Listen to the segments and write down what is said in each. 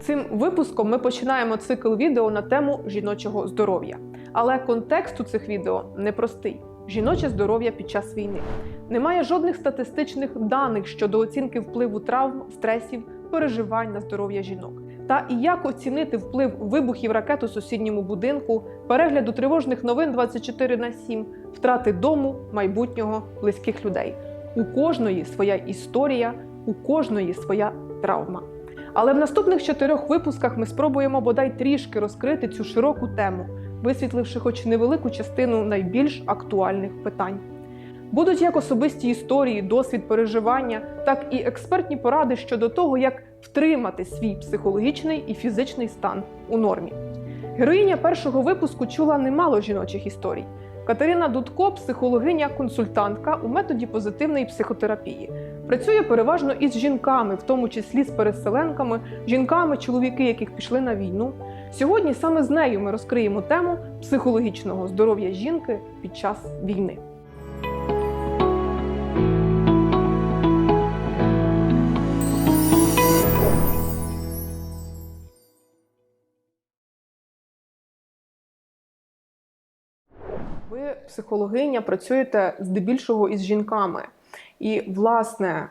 Цим випуском ми починаємо цикл відео на тему жіночого здоров'я. Але контекст у цих відео непростий: жіноче здоров'я під час війни. Немає жодних статистичних даних щодо оцінки впливу травм, стресів, переживань на здоров'я жінок. Та і як оцінити вплив вибухів ракет у сусідньому будинку, перегляду тривожних новин 24 на 7, втрати дому, майбутнього, близьких людей. У кожної своя історія, у кожної своя травма. Але в наступних чотирьох випусках ми спробуємо бодай трішки розкрити цю широку тему, висвітливши хоч невелику частину найбільш актуальних питань. Будуть як особисті історії, досвід переживання, так і експертні поради щодо того, як втримати свій психологічний і фізичний стан у нормі. Героїня першого випуску чула немало жіночих історій. Катерина Дудко, психологиня-консультантка у методі позитивної психотерапії. Працює переважно із жінками, в тому числі з переселенками, жінками, чоловіки, яких пішли на війну. Сьогодні саме з нею ми розкриємо тему психологічного здоров'я жінки під час війни. Ви психологиня, працюєте здебільшого із жінками. І, власне,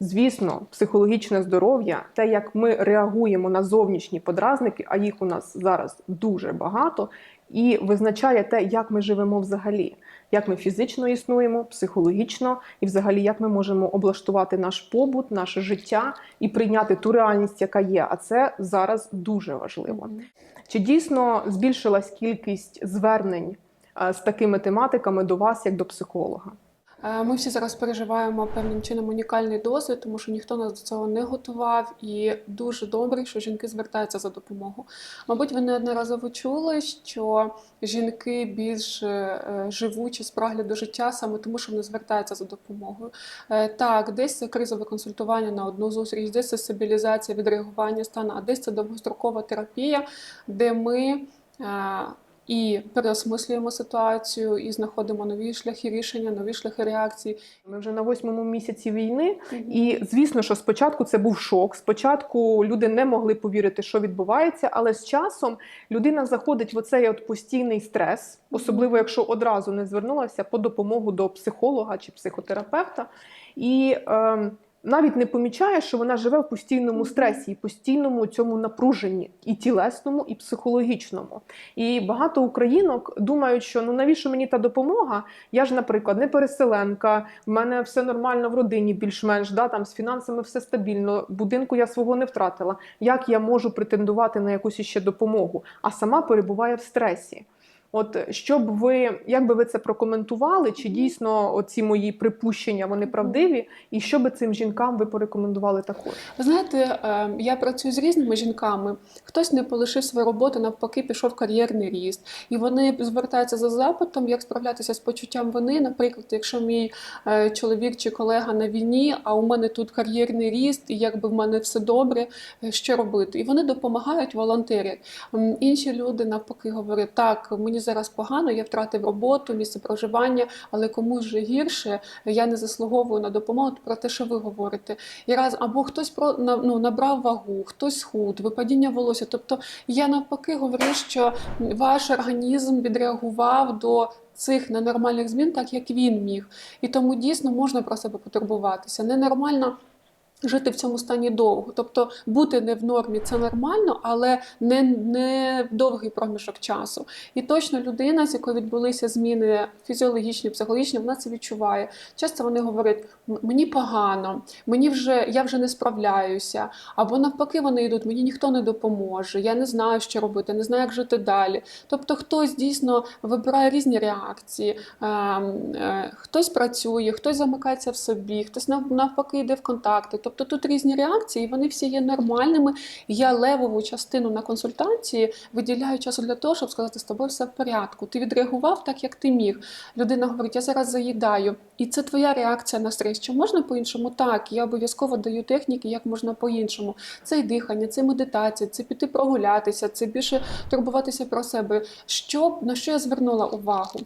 звісно, психологічне здоров'я, те, як ми реагуємо на зовнішні подразники, а їх у нас зараз дуже багато, і визначає те, як ми живемо взагалі, як ми фізично існуємо, психологічно, і взагалі як ми можемо облаштувати наш побут, наше життя і прийняти ту реальність, яка є. А це зараз дуже важливо. Чи дійсно збільшилась кількість звернень? е, з такими тематиками до вас, як до психолога. Е, Ми всі зараз переживаємо певним чином унікальний досвід, тому що ніхто нас до цього не готував, і дуже добре, що жінки звертаються за допомогою. Мабуть, ви неодноразово чули, що жінки більш е, живучі, спраглі до життя саме тому, що вони звертаються за допомогою. Е, Так, десь це кризове консультування на одну зустріч, десь це стабілізація відреагування стану, а десь це довгострокова терапія, де ми. І переосмислюємо ситуацію, і знаходимо нові шляхи рішення, нові шляхи реакції. Ми вже на восьмому місяці війни, і звісно, що спочатку це був шок. Спочатку люди не могли повірити, що відбувається, але з часом людина заходить в оцей от постійний стрес, особливо якщо одразу не звернулася по допомогу до психолога чи психотерапевта. І е, навіть не помічає, що вона живе в постійному стресі, і постійному цьому напруженні, і тілесному, і психологічному. І багато українок думають, що ну навіщо мені та допомога? Я ж, наприклад, не переселенка, в мене все нормально в родині, більш-менш да, там з фінансами все стабільно. Будинку я свого не втратила. Як я можу претендувати на якусь іще допомогу? А сама перебуває в стресі. От щоб ви, як би ви це прокоментували, чи дійсно оці мої припущення вони правдиві, і що би цим жінкам ви порекомендували також? Ви знаєте, е, я працюю з різними жінками. Хтось не полишив свою роботу, навпаки, пішов кар'єрний ріст, і вони звертаються за запитом, як справлятися з почуттям вини. Наприклад, якщо мій е, чоловік чи колега на війні, а у мене тут кар'єрний ріст, і якби в мене все добре, е, що робити? І вони допомагають, волонтерять. Інші люди навпаки говорять, так мені зараз погано, я втратив роботу, місце проживання, але комусь вже гірше, я не заслуговую на допомогу про те, що ви говорите. І раз або хтось про ну, набрав вагу, хтось схуд, випадіння волосся. Тобто я навпаки говорю, що ваш організм відреагував до. Цих ненормальних змін, так як він міг, і тому дійсно можна про себе потурбуватися. Ненормально жити в цьому стані довго. Тобто бути не в нормі це нормально, але не, не довгий проміжок часу. І точно людина, з якою відбулися зміни фізіологічні, психологічні, вона це відчуває. Часто вони говорять: «М- мені погано, мені вже я вже не справляюся. Або навпаки, вони йдуть, мені ніхто не допоможе, я не знаю, що робити, не знаю, як жити далі. Тобто, хтось дійсно вибирає різні реакції, Ем, е, хтось працює, хтось замикається в собі, хтось навпаки йде в контакти. Тобто тут різні реакції, вони всі є нормальними. Я левову частину на консультації виділяю часу для того, щоб сказати, з тобою все в порядку. Ти відреагував так, як ти міг. Людина говорить, я зараз заїдаю. І це твоя реакція на стрес. Чи можна по-іншому? Так, я обов'язково даю техніки, як можна по-іншому. Це і дихання, це медитація, це піти прогулятися, це більше турбуватися про себе. Що, на що я звернула увагу?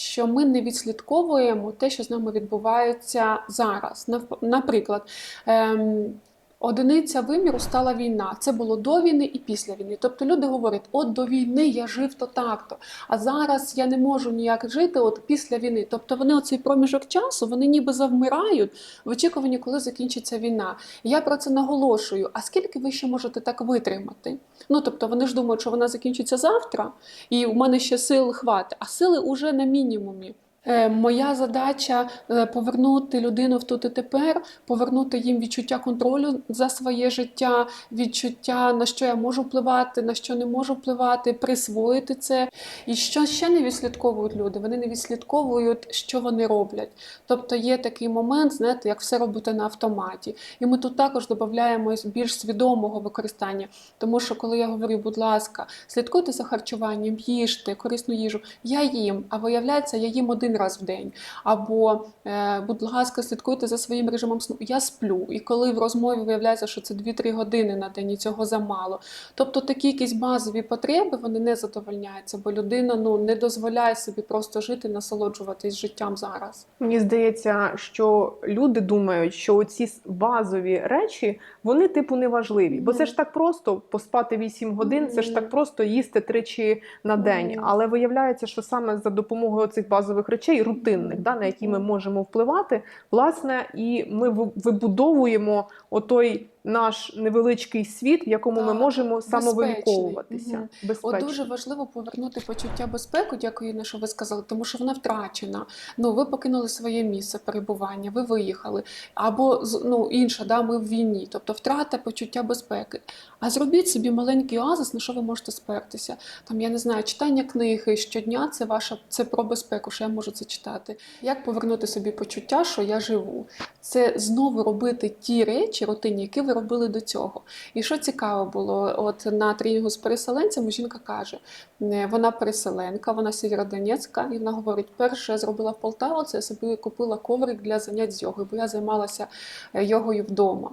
Що ми не відслідковуємо те, що з нами відбувається зараз. Наприклад, ем, Одиниця виміру стала війна. Це було до війни і після війни. Тобто люди говорять, от до війни я жив то так-то, а зараз я не можу ніяк жити от після війни. Тобто вони оцей проміжок часу вони ніби завмирають в очікуванні, коли закінчиться війна. Я про це наголошую. А скільки ви ще можете так витримати? Ну тобто вони ж думають, що вона закінчиться завтра, і у мене ще сил хватить, а сили уже на мінімумі. Е, Моя задача е, повернути людину в тут і тепер, повернути їм відчуття контролю за своє життя, відчуття на що я можу впливати, на що не можу впливати, присвоїти це. І що ще не відслідковують люди? Вони не відслідковують, що вони роблять. Тобто є такий момент, знаєте, як все робити на автоматі. І ми тут також додаємо більш свідомого використання. Тому що коли я говорю, будь ласка, слідкуйте за харчуванням, їжте корисну їжу, я їм, а виявляється, я їм один раз в день. Або, е, будь ласка, слідкуйте за своїм режимом сну. Я сплю. І коли в розмові виявляється, що це 2-3 години на день, і цього замало. Тобто такі якісь базові потреби вони не задовольняються, бо людина ну не дозволяє собі просто жити, насолоджуватись життям зараз. Мені здається, що люди думають, що ці базові речі вони типу неважливі, бо це ж так просто поспати 8 годин, це ж так просто їсти тричі на день. Мгм. Але виявляється, що саме за допомогою цих базових речей, рутинних, да, на які ми можемо впливати, власне, і ми вибудовуємо отой наш невеличкий світ, в якому ми можемо самовиліковуватися. Мгм. От дуже важливо повернути почуття безпеки, дякую, Інна, що ви сказали, тому що вона втрачена. Ну, ви покинули своє місце перебування, ви виїхали. Або ну, інша, да, ми в війні, тобто втрата почуття безпеки. А зробіть собі маленький оазис, на що ви можете спертися. Там, я не знаю, читання книги щодня це ваша це про безпеку, що я можу це читати. Як повернути собі почуття, що я живу? Це знову робити ті речі, рутинні, які ви робили до цього. І що цікаво було, от на тренінгу з переселенцями жінка каже, е, вона переселенка, вона сєвєродонецька, і вона говорить: перше, що я зробила в Полтаву, це я собі купила коврик для занять з йогою, бо я займалася е, йогою вдома.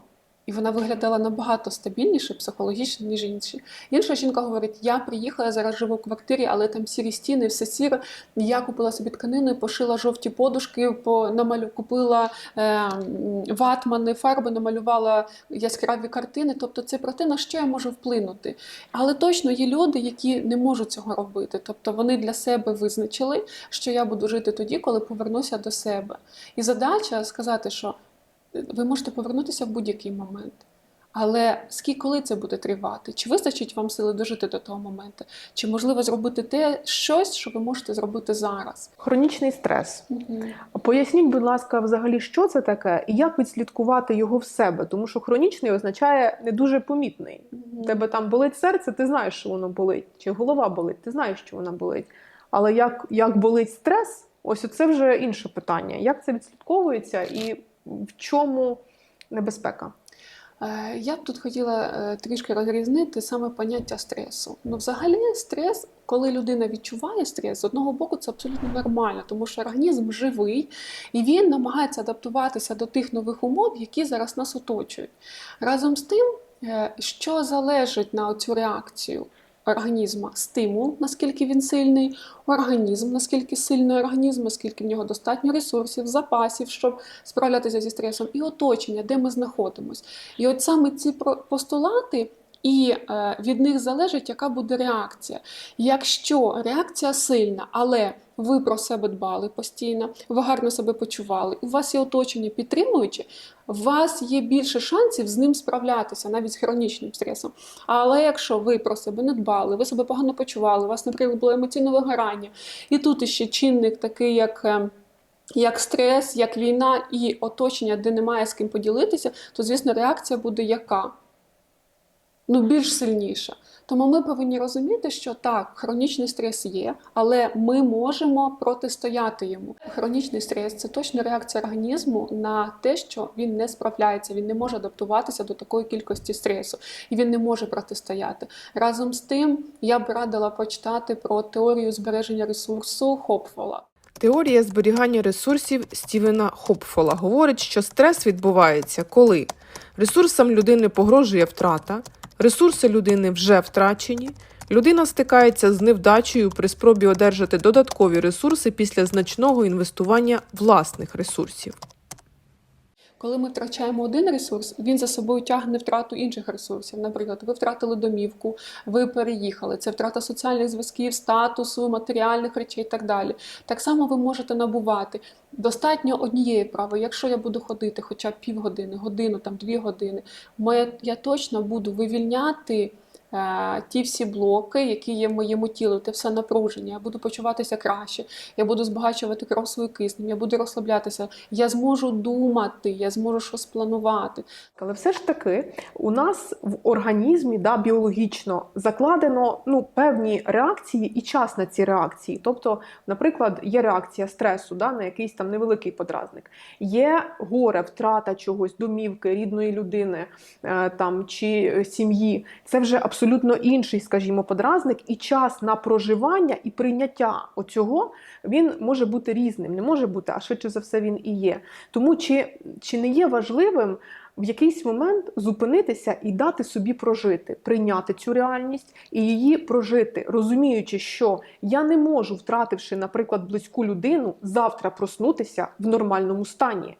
І вона виглядала набагато стабільніше психологічно, ніж інші. Інша жінка говорить: я приїхала, я зараз живу в квартирі, але там сірі стіни, все сіре. Я купила собі тканину, пошила жовті подушки, по намалю купила е, ватмани, фарби, намалювала яскраві картини. Тобто це про те, на що я можу вплинути. Але точно є люди, які не можуть цього робити. Тобто вони для себе визначили, що я буду жити тоді, коли повернуся до себе. І задача сказати, що ви можете повернутися в будь-який момент. Але скільки коли це буде тривати? Чи вистачить вам сили дожити до того моменту? Чи можливо зробити те щось, що ви можете зробити зараз? Хронічний стрес. Поясніть, будь ласка, взагалі, що це таке, і як відслідкувати його в себе, тому що хронічний означає не дуже помітний. У тебе там болить серце, ти знаєш, що воно болить, чи голова болить, ти знаєш, що вона болить. Але як, як болить стрес, ось це вже інше питання. Як це відслідковується і в чому небезпека? Е, Я б тут хотіла е, трішки розрізнити саме поняття стресу. Ну, взагалі, стрес, коли людина відчуває стрес, з одного боку це абсолютно нормально, тому що організм живий і він намагається адаптуватися до тих нових умов, які зараз нас оточують. Разом з тим, е, що залежить на цю реакцію організму? Стимул, наскільки він сильний, організм, наскільки сильний організм, наскільки в нього достатньо ресурсів, запасів, щоб справлятися зі стресом, і оточення, де ми знаходимося. І от саме ці постулати. І е, від них залежить, яка буде реакція. Якщо реакція сильна, але ви про себе дбали постійно, ви гарно себе почували, у вас є оточення підтримуюче, у вас є більше шансів з ним справлятися, навіть з хронічним стресом. Але якщо ви про себе не дбали, ви себе погано почували, у вас, наприклад, було емоційне вигорання, і тут іще чинник такий, як. е, як стрес, як війна і оточення, де немає з ким поділитися, то звісно реакція буде яка? Ну, більш сильніша. Тому ми повинні розуміти, що так, хронічний стрес є, але ми можемо протистояти йому. Хронічний стрес це точно реакція організму на те, що він не справляється, він не може адаптуватися до такої кількості стресу, і він не може протистояти. Разом з тим, я б радила почитати про теорію збереження ресурсу Хопфола. Теорія зберігання ресурсів Стівена Хопфола говорить, що стрес відбувається, коли ресурсам людини погрожує втрата, ресурси людини вже втрачені, людина стикається з невдачею при спробі одержати додаткові ресурси після значного інвестування власних ресурсів. Коли ми втрачаємо один ресурс, він за собою тягне втрату інших ресурсів. Наприклад, ви втратили домівку, ви переїхали. Це втрата соціальних зв'язків, статусу, матеріальних речей і так далі. Так само ви можете набувати. Достатньо однієї прави. Якщо я буду ходити хоча б півгодини, годину, там дві години, я точно буду вивільняти. Е, Ті всі блоки, які є в моєму тілі, те все напруження, я буду почуватися краще, я буду збагачувати кров свою киснем, я буду розслаблятися, я зможу думати, я зможу щось планувати. Але все ж таки у нас в організмі да, біологічно закладено ну, певні реакції і час на ці реакції. Тобто, наприклад, є реакція стресу да, на якийсь там невеликий подразник. Є горе, втрата чогось, домівки, рідної людини е, там, чи сім'ї. Це вже абсолютно інший, скажімо, подразник, і час на проживання і прийняття оцього він може бути різним, не може бути, а швидше за все він і є. Тому чи, чи не є важливим в якийсь момент зупинитися і дати собі прожити, прийняти цю реальність і її прожити, розуміючи, що я не можу, втративши, наприклад, близьку людину, завтра проснутися в нормальному стані.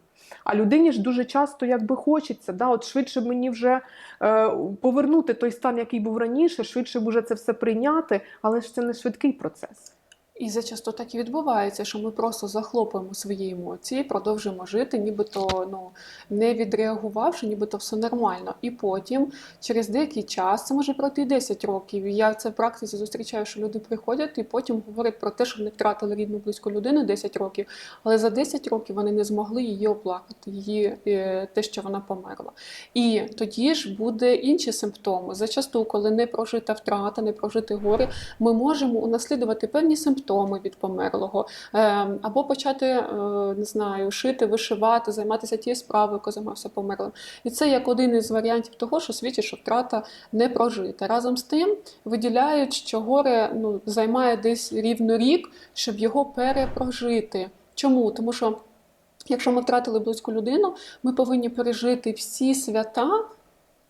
А людині ж дуже часто якби хочеться, да, от швидше мені вже е, повернути той стан, який був раніше, швидше б це все прийняти, але ж це не швидкий процес. І зачасто так і відбувається, що ми просто захлопуємо свої емоції, продовжуємо жити, нібито ну не відреагувавши, нібито все нормально. І потім, через деякий час, це може пройти 10 років. Я це в практиці зустрічаю, що люди приходять і потім говорять про те, що вони втратили рідну близьку людину 10 років, але за 10 років вони не змогли її оплакати, її е, те, що вона померла. І тоді ж буде інші симптоми. Зачасту, коли не прожита втрата, не прожите горе, ми можемо унаслідувати певні симптоми від померлого, е, або почати е, не знаю, шити, вишивати, займатися тією справою, яку займався померлим. І це як один із варіантів того, що свідчить, що втрата не прожита. Разом з тим виділяють, що горе ну, займає десь рівно рік, щоб його перепрожити. Чому? Тому що. Якщо ми втратили близьку людину, ми повинні пережити всі свята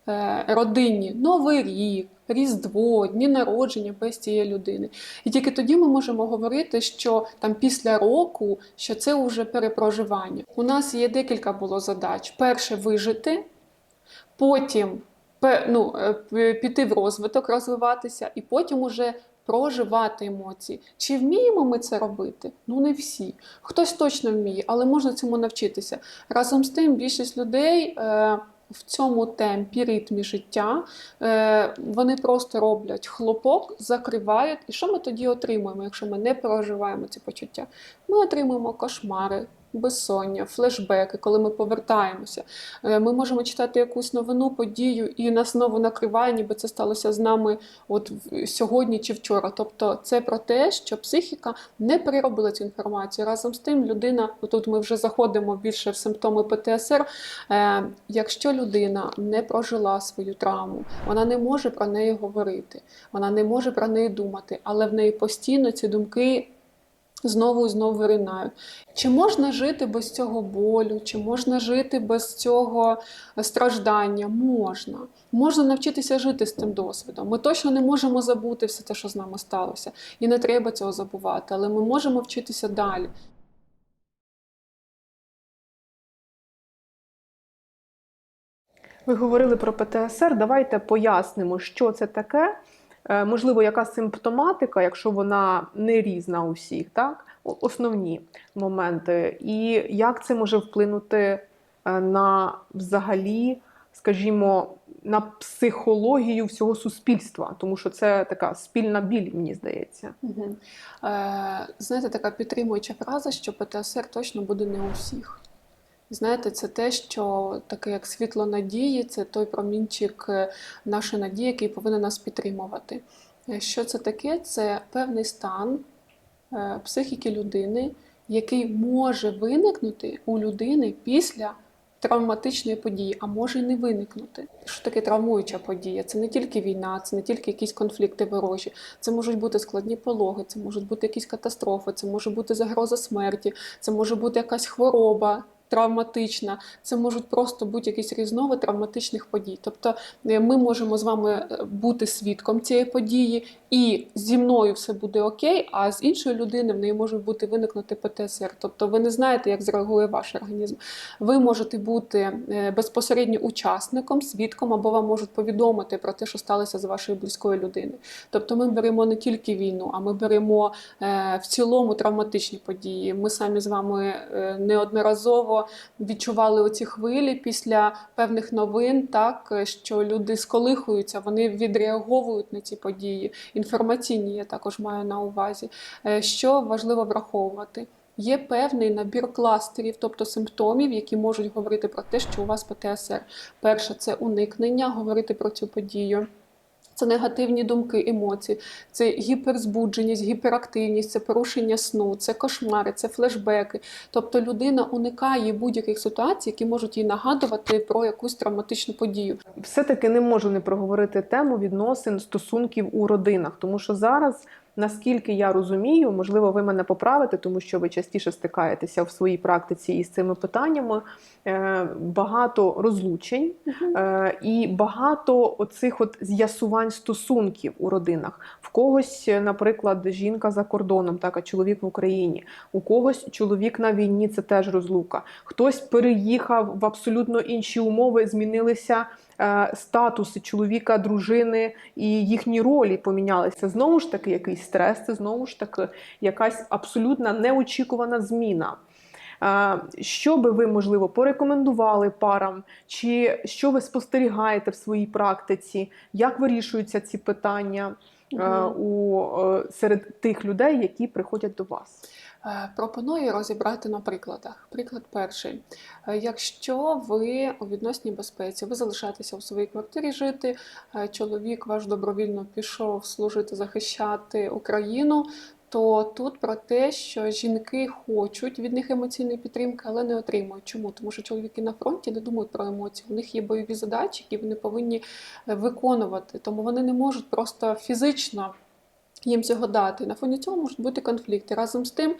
е, родинні, Новий рік, Різдво, дні народження без цієї людини. І тільки тоді ми можемо говорити, що там після року, що це вже перепроживання. У нас є декілька було задач: перше вижити, потім ну, е, піти в розвиток, розвиватися, і потім уже проживати емоції. Чи вміємо ми це робити? Ну не всі. Хтось точно вміє, але можна цьому навчитися. Разом з тим, більшість людей. Е, в цьому темпі, ритмі життя е, вони просто роблять хлопок, закривають. І що ми тоді отримуємо, якщо ми не проживаємо ці почуття? Ми отримуємо кошмари, безсоння, флешбеки, коли ми повертаємося. Е, Ми можемо читати якусь новину, подію, і нас знову накриває, ніби це сталося з нами от сьогодні чи вчора. Тобто це про те, що психіка не переробила цю інформацію. Разом з тим, людина, тут ми вже заходимо більше в симптоми ПТСР. Е, Якщо людина не прожила свою травму, вона не може про неї говорити, вона не може про неї думати, але в неї постійно ці думки знову і знову виринають. Чи можна жити без цього болю, чи можна жити без цього страждання? Можна. Можна навчитися жити з тим досвідом. Ми точно не можемо забути все те, що з нами сталося, і не треба цього забувати, але ми можемо вчитися далі. Ви говорили про ПТСР. Давайте пояснимо, що це таке. Е, Можливо, яка симптоматика, якщо вона не різна у всіх, так? Основні моменти, і як це може вплинути е, на взагалі, скажімо, на психологію всього суспільства, тому що це така спільна біль, мені здається. Угу. Е, знаєте, така підтримуюча фраза, що ПТСР точно буде не у всіх. Знаєте, це те, що таке як світло надії, це той промінчик е, нашої надії, який повинен нас підтримувати. Е, Що це таке? Це певний стан е, психіки людини, який може виникнути у людини після травматичної події, а може й не виникнути. Що таке травмуюча подія? Це не тільки війна, це не тільки якісь конфлікти ворожі, це можуть бути складні пологи, це можуть бути якісь катастрофи, це може бути загроза смерті, це може бути якась хвороба. Травматична, це можуть просто бути якісь різнови травматичних подій. Тобто е, ми можемо з вами е, бути свідком цієї події, і зі мною все буде окей, а з іншої людини в неї може бути виникнути ПТСР. Тобто ви не знаєте, як зреагує ваш організм. Ви можете бути е, безпосередньо учасником, свідком, або вам можуть повідомити про те, що сталося з вашою близькою людиною. Тобто ми беремо не тільки війну, а ми беремо е, в цілому травматичні події. Ми самі з вами е, неодноразово відчували оці хвилі після певних новин, так що люди сколихуються, вони відреаговують на ці події. Інформаційні я також маю на увазі. Е, Що важливо враховувати? Є певний набір кластерів, тобто симптомів, які можуть говорити про те, що у вас ПТСР. Перше це уникнення, говорити про цю подію. Це негативні думки, емоції, це гіперзбудженість, гіперактивність, це порушення сну, це кошмари, це флешбеки. Тобто людина уникає будь-яких ситуацій, які можуть їй нагадувати про якусь травматичну подію. все-таки не можу не проговорити тему відносин стосунків у родинах, тому що зараз. Наскільки я розумію, можливо, ви мене поправите, тому що ви частіше стикаєтеся в своїй практиці із цими питаннями. Е, Багато розлучень е, і багато оцих от з'ясувань стосунків у родинах. В когось, наприклад, жінка за кордоном, так а чоловік в Україні. У когось чоловік на війні це теж розлука. Хтось переїхав в абсолютно інші умови, змінилися статуси чоловіка, дружини і їхні ролі помінялися. Знову ж таки, якийсь стрес, це знову ж таки якась абсолютно неочікувана зміна. Е, Що би ви, можливо, порекомендували парам, чи що ви спостерігаєте в своїй практиці, як вирішуються ці питання е, Мгм. у, е, серед тих людей, які приходять до вас? Е, Пропоную розібрати на прикладах. Приклад перший. Е, Якщо ви у відносній безпеці, ви залишаєтеся у своїй квартирі жити, е, чоловік ваш добровільно пішов служити, захищати Україну. То тут про те, що жінки хочуть від них емоційної підтримки, але не отримують. Чому? Тому що чоловіки на фронті не думають про емоції. У них є бойові задачі, які вони повинні виконувати. Тому вони не можуть просто фізично їм цього дати. На фоні цього можуть бути конфлікти. Разом з тим,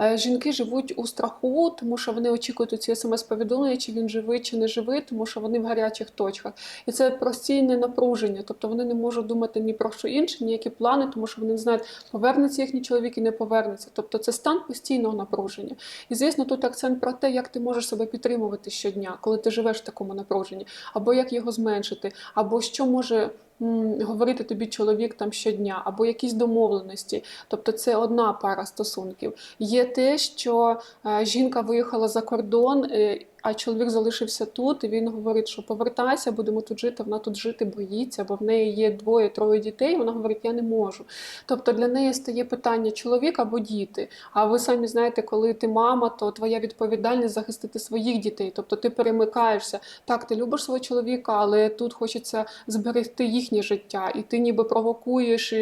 е, жінки живуть у страху, тому що вони очікують ці смс-повідомлення, чи він живий, чи не живий, тому що вони в гарячих точках. І це постійне напруження. Тобто вони не можуть думати ні про що інше, ніякі плани, тому що вони не знають, повернеться їхній чоловік і не повернеться. Тобто це стан постійного напруження. І звісно, тут акцент про те, як ти можеш себе підтримувати щодня, коли ти живеш в такому напруженні, або як його зменшити, або що може. Говорити тобі чоловік там щодня, або якісь домовленості. Тобто це одна пара стосунків. Є те, що е, жінка виїхала за кордон, е, а чоловік залишився тут, і він говорить, що повертайся, будемо тут жити. Вона тут жити боїться, бо в неї є двоє-троє дітей. Вона говорить, я не можу. Тобто для неї стає питання чоловік або діти. А ви самі знаєте, коли ти мама, то твоя відповідальність захистити своїх дітей. Тобто ти перемикаєшся. Так, ти любиш свого чоловіка, але тут хочеться зберегти їхнє життя, і ти ніби провокуєш.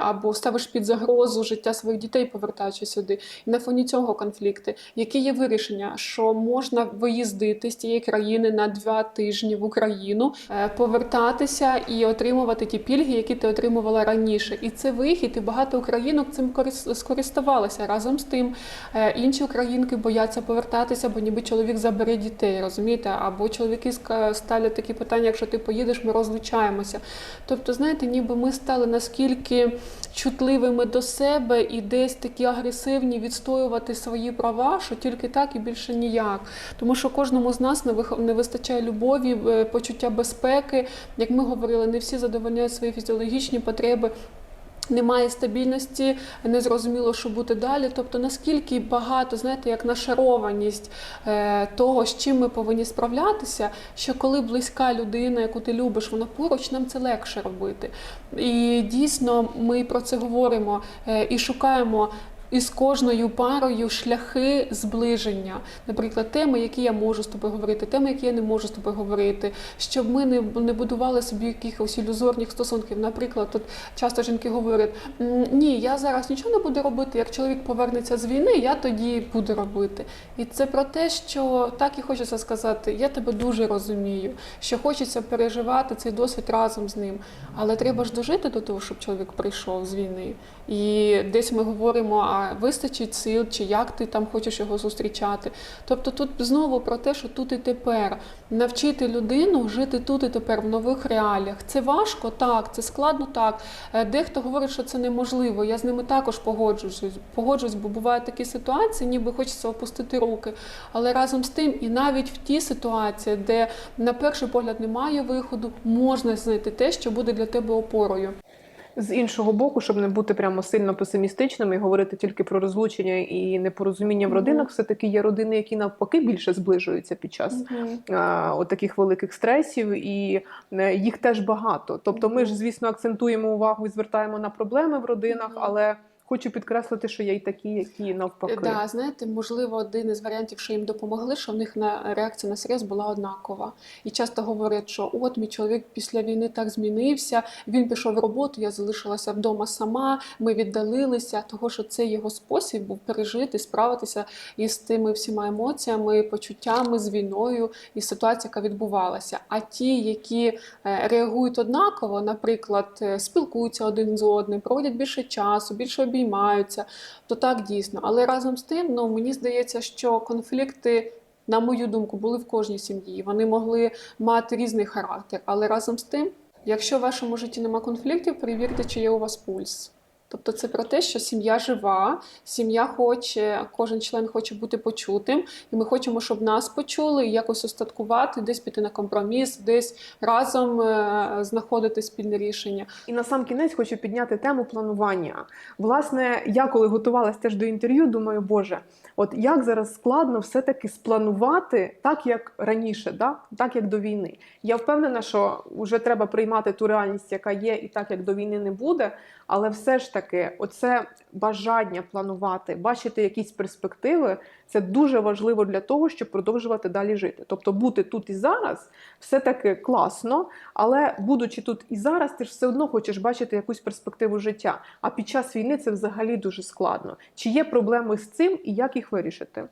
Або ставиш під загрозу життя своїх дітей, повертаючи сюди. І на фоні цього конфлікти. Які є вирішення, що можна виїздити з цієї країни на два тижні в Україну, е, повертатися і отримувати ті пільги, які ти отримувала раніше. І це вихід, і багато українок цим корис- скористувалися. Разом з тим, е, інші українки бояться повертатися, бо ніби чоловік забере дітей, розумієте? Або чоловіки ставлять такі питання: якщо ти поїдеш, ми розлучаємося. Тобто, знаєте, ніби ми стали наскільки чутливими до себе і десь такі агресивні відстоювати свої права, що тільки так і більше ніяк. Тому що кожному з нас не вистачає любові, е, почуття безпеки. Як ми говорили, не всі задовольняють свої фізіологічні потреби. Немає стабільності, не зрозуміло, що буде далі. Тобто наскільки багато, знаєте, як нашарованість е, того, з чим ми повинні справлятися, що коли близька людина, яку ти любиш, вона поруч, нам це легше робити. І дійсно ми про це говоримо е, і шукаємо. Із кожною парою шляхи зближення, наприклад, теми, які я можу з тобою говорити, теми, які я не можу з тобою говорити, щоб ми не, не будували собі якихось ілюзорних стосунків. Наприклад, тут часто жінки говорять: ні, я зараз нічого не буду робити. Як чоловік повернеться з війни, я тоді буду робити. І це про те, що так і хочеться сказати, я тебе дуже розумію, що хочеться переживати цей досвід разом з ним. Але треба ж дожити до того, щоб чоловік прийшов з війни. І десь ми говоримо, вистачить сил, чи як ти там хочеш його зустрічати. Тобто тут знову про те, що тут і тепер навчити людину жити тут і тепер в нових реаліях. Це важко, так, це складно, так. Е, Дехто говорить, що це неможливо. Я з ними також погоджуюсь. Погоджуюсь, бо бувають такі ситуації, ніби хочеться опустити руки. Але разом з тим, і навіть в ті ситуації, де на перший погляд немає виходу, можна знайти те, що буде для тебе опорою. З іншого боку, щоб не бути прямо сильно песимістичними і говорити тільки про розлучення і непорозуміння в родинах, все таки є родини, які навпаки більше зближуються під час а, от таких великих стресів, і е, їх теж багато. Тобто, ми ж, звісно, акцентуємо увагу і звертаємо на проблеми в родинах, але хочу підкреслити, що є й такі, які навпаки. Да, знаєте, можливо, один із варіантів, що їм допомогли, що в них на реакція на стрес була однакова. І часто говорять, що от мій чоловік після війни так змінився, він пішов в роботу, я залишилася вдома сама, ми віддалилися, того що це його спосіб був пережити, справитися із тими всіма емоціями, почуттями, з війною і ситуацією, яка відбувалася. А ті, які е, реагують однаково, наприклад, е, спілкуються один з одним, проводять більше часу, більше обіймаються, то так дійсно. Але разом з тим, ну мені здається, що конфлікти. На мою думку, були в кожній сім'ї. Вони могли мати різний характер, але разом з тим, якщо в вашому житті нема конфліктів, перевірте, чи є у вас пульс. Тобто це про те, що сім'я жива, сім'я хоче, кожен член хоче бути почутим, і ми хочемо, щоб нас почули, якось остаткувати, десь піти на компроміс, десь разом е, знаходити спільне рішення. І на сам кінець хочу підняти тему планування. Власне, я коли готувалася теж до інтерв'ю, думаю, Боже, от як зараз складно все-таки спланувати так, як раніше, да? так як до війни. Я впевнена, що вже треба приймати ту реальність, яка є, і так як до війни не буде. Але все ж таки, оце бажання планувати, бачити якісь перспективи, це дуже важливо для того, щоб продовжувати далі жити. Тобто бути тут і зараз все таки класно, але будучи тут і зараз, ти ж все одно хочеш бачити якусь перспективу життя. А під час війни це взагалі дуже складно. Чи є проблеми з цим і як їх вирішити?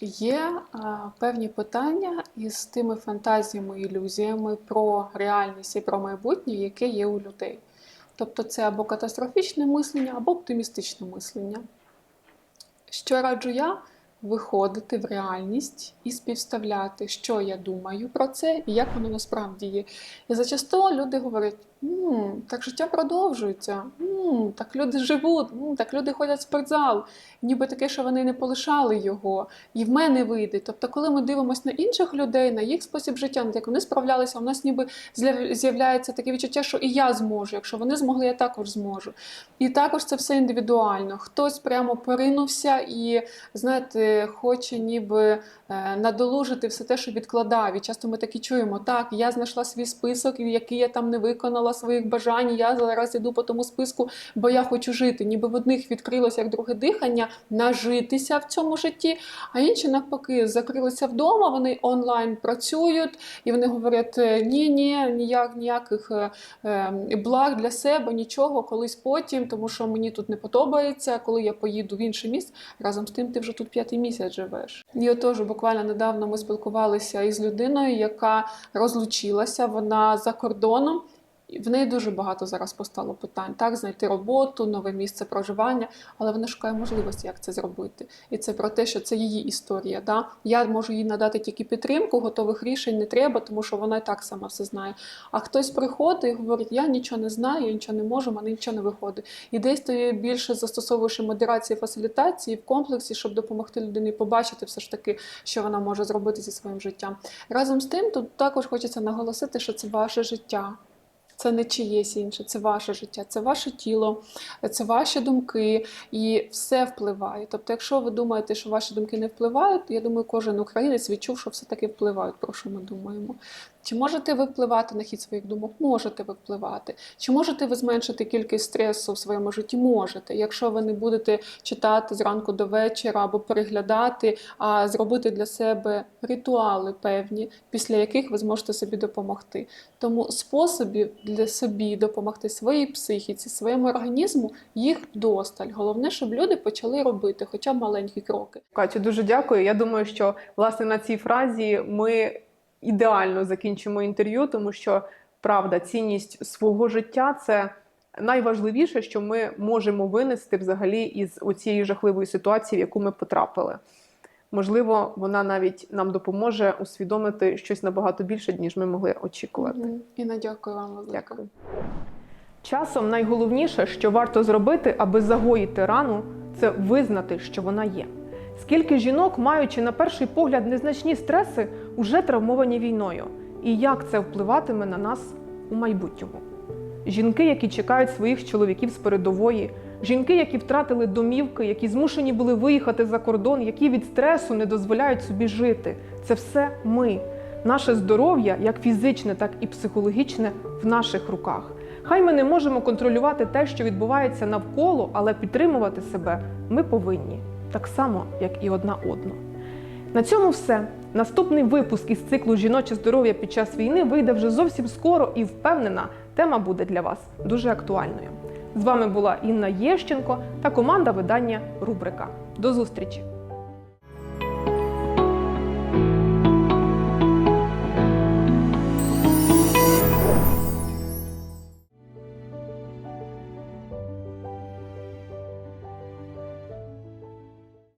Є е, певні питання із тими фантазіями, ілюзіями про реальність і про майбутнє, яке є у людей. Тобто це або катастрофічне мислення, або оптимістичне мислення. Що раджу я? Виходити в реальність і співставляти, що я думаю про це і як воно насправді є. І зачасто люди говорять: «М, так життя продовжується, «М, так люди живуть, «М, так люди ходять в спортзал. Ніби таке, що вони не полишали його, і в мене вийде. Тобто, коли ми дивимося на інших людей, на їх спосіб життя, на те, як вони справлялися, у нас ніби з'являється таке відчуття, що і я зможу. Якщо вони змогли, я також зможу. І також це все індивідуально. Хтось прямо поринувся і, знаєте, хоче ніби е, надолужити все те, що відкладав. І часто ми такі чуємо: так, я знайшла свій список, який я там не виконала своїх бажань. Я зараз іду по тому списку, бо я хочу жити. Ніби в одних відкрилося як друге дихання, нажитися в цьому житті, а інші навпаки закрилися вдома. Вони онлайн працюють, і вони говорять: ні, ні, ніяк ніяких е, е, благ для себе, нічого, колись потім, тому що мені тут не подобається. Коли я поїду в інше місце, разом з тим ти вже тут п'ятий місяць живеш. І отож, буквально недавно ми спілкувалися із людиною, яка розлучилася, вона за кордоном. В неї дуже багато зараз постало питань. Так, знайти роботу, нове місце проживання, але вона шукає можливості, як це зробити. І це про те, що це її історія. Да? Я можу їй надати тільки підтримку, готових рішень не треба, тому що вона і так сама все знає. А хтось приходить і говорить: я нічого не знаю, я нічого не можу, мене нічого не виходить. І десь ти більше застосовуєш модерації, фасилітації в комплексі, щоб допомогти людині побачити все ж таки, що вона може зробити зі своїм життям. Разом з тим, тут також хочеться наголосити, що це ваше життя. Це не чиєсь інше, це ваше життя, це ваше тіло, це ваші думки, і все впливає. Тобто, якщо ви думаєте, що ваші думки не впливають, я думаю, кожен українець відчув, що все-таки впливають, про що ми думаємо. Чи можете ви впливати на хід своїх думок? Можете ви впливати. Чи можете ви зменшити кількість стресу в своєму житті? Можете. Якщо ви не будете читати зранку до вечора або переглядати, а зробити для себе ритуали певні, після яких ви зможете собі допомогти. Тому способів для собі допомогти своїй психіці, своєму організму їх досталь. Головне, щоб люди почали робити, хоча б маленькі кроки. Катю, дуже дякую. Я думаю, що власне на цій фразі ми ідеально закінчимо інтерв'ю, тому що правда, цінність свого життя це найважливіше, що ми можемо винести взагалі із оцієї жахливої ситуації, в яку ми потрапили. Можливо, вона навіть нам допоможе усвідомити щось набагато більше, ніж ми могли очікувати. Мгм. Інна, дякую вам велике. Дякую. Часом найголовніше, що варто зробити, аби загоїти рану, це визнати, що вона є. Скільки жінок, маючи на перший погляд незначні стреси, уже травмовані війною, і як це впливатиме на нас у майбутньому? Жінки, які чекають своїх чоловіків з передової, жінки, які втратили домівки, які змушені були виїхати за кордон, які від стресу не дозволяють собі жити. Це все ми. Наше здоров'я, як фізичне, так і психологічне, в наших руках. Хай ми не можемо контролювати те, що відбувається навколо, але підтримувати себе ми повинні, так само, як і одна одну. На цьому все. Наступний випуск із циклу Жіноче здоров'я під час війни вийде вже зовсім скоро і впевнена, тема буде для вас дуже актуальною. З вами була Інна Єщенко та команда видання Рубрика. До зустрічі!